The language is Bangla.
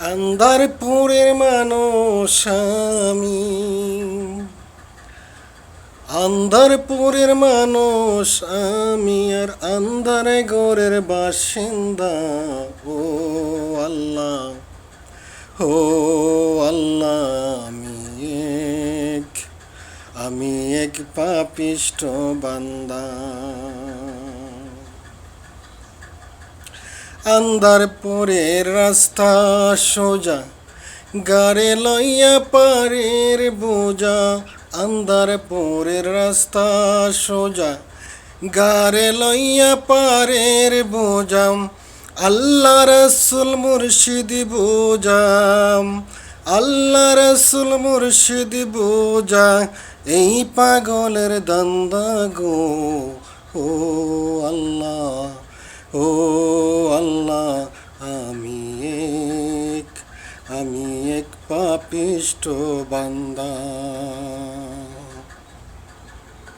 আন্দারপুরের মানুষ আমি। আন্দারপুরের মানুষ আমি আর আন্দারে গোরের বাসিন্দা। ও আল্লাহ ও আল্লাহ, আমি এক আমি এক পাপিষ্ট বান্দা। আন্দারপুরের রাস্তা সোজা, গাড়ে লইয়া পারের বোঝা, আন্দারপুরের রাস্তা সোজা, গাড়ে লইয়া পারের বোঝাম আল্লাহ রসুল মুর্শিদ বোঝাম আল্লাহ রসুল মুর্শিদ বোঝা, এই পাগলের দান্দা গো, ও আল্লাহ, ও আমি এক আমি এক পাপিষ্ট বান্দা।